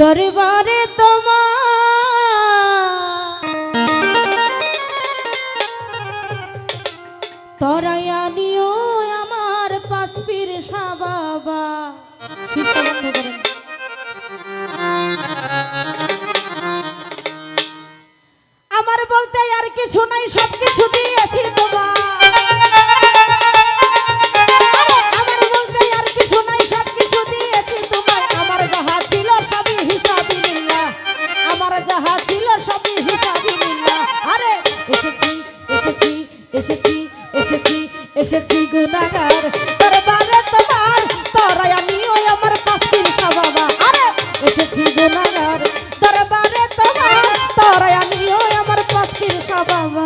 দরবারে তোমার। তরাইয়া নিও আমার পাসপির বাবা। শিষ্য আমার বলতে আর কিছু নাই সব কিছু দিয়েছি তোমার এসেছি গুণাগার, দরবারে তোমার, তোরাই আমি ওই আমার পাস্তির বাবা আরে, এসেছি গুনাগার দরবারে তোমার, তোরাই আমি ওই আমার পাস্তির বাবা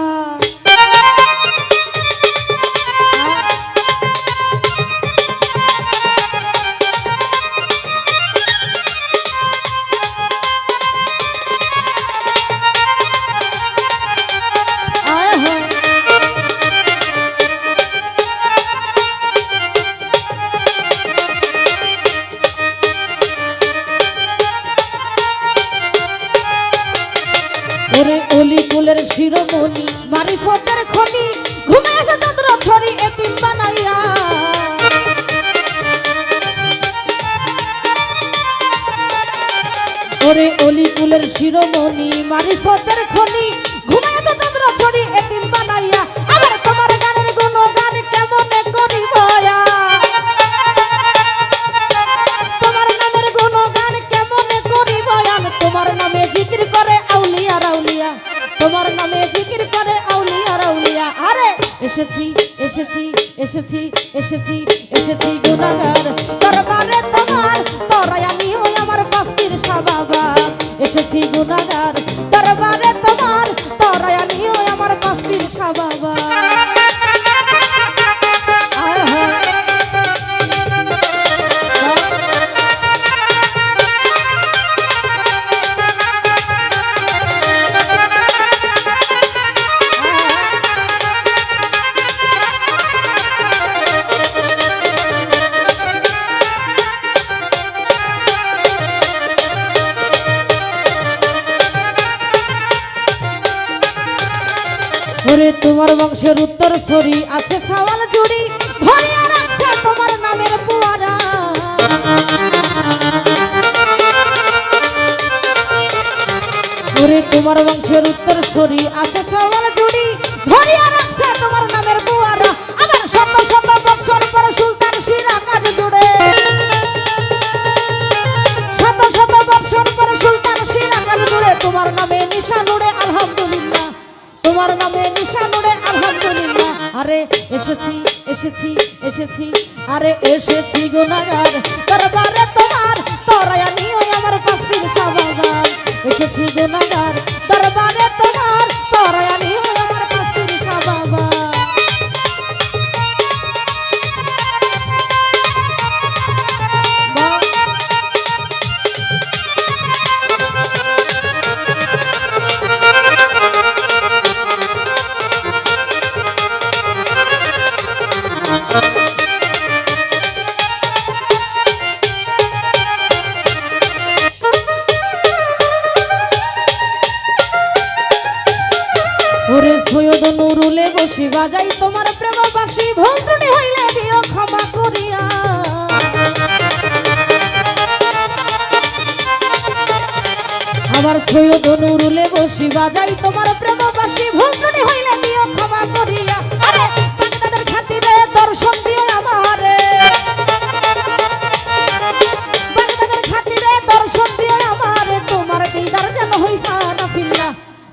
শিরোমণি, মারিফতের খনি, ঘুমে চন্দ্র ছড়ি এতিম বানাইয়া। ওরে অলি কুলের শিরোমণি খনি চন্দ্র ছড়ি এতিম এসেছি এসেছি এসেছি এসেছি এসেছি গুণাগার। দরবারে তোমার তোরাই আমি ওই আমার বাস্তির সাবাবা এসেছি গুনাগার ওরে, তোমার বংশের উত্তর সরি, আছে সওয়াল জুড়ি ধরিয়া রাখছে তোমার নামের পুয়ারা। ওরে, তোমার বংশের উত্তর সরি, আছে আরে এসেছি এসেছি এসেছি, আরে এসেছি গুণাগার দরবারে তোমার তোরাই আমি ওই আমার পাস্তির সাবাগান এসেছি নুরুলে বসি বাজাই তোমার প্রেম বাসি ত্রুটি হইলে দিও ক্ষমা করিয়া। আমার সৈয়দ নুরুলে বসি বাজাই তোমার প্রেম বাসি ত্রুটি হইলে দিও ক্ষমা করিয়া। আরে, বাগদাদের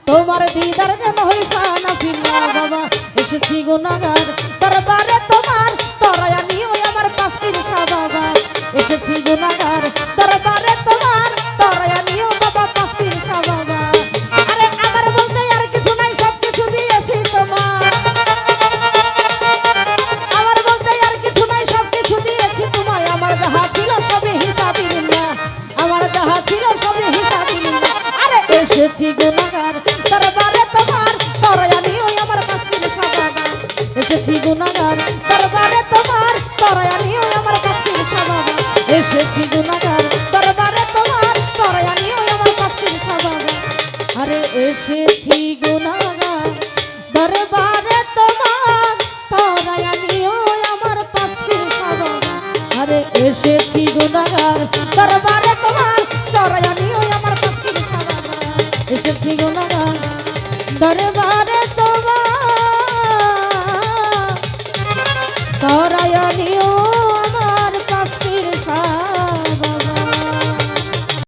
তোমার দিদার যেন বাবা এসেছি গুনাগার দরবারে তোমার তরায়া নিও আমার পাস্তির বাবা এসেছি গুনাগার এসেছি গুনাগার দরবারে।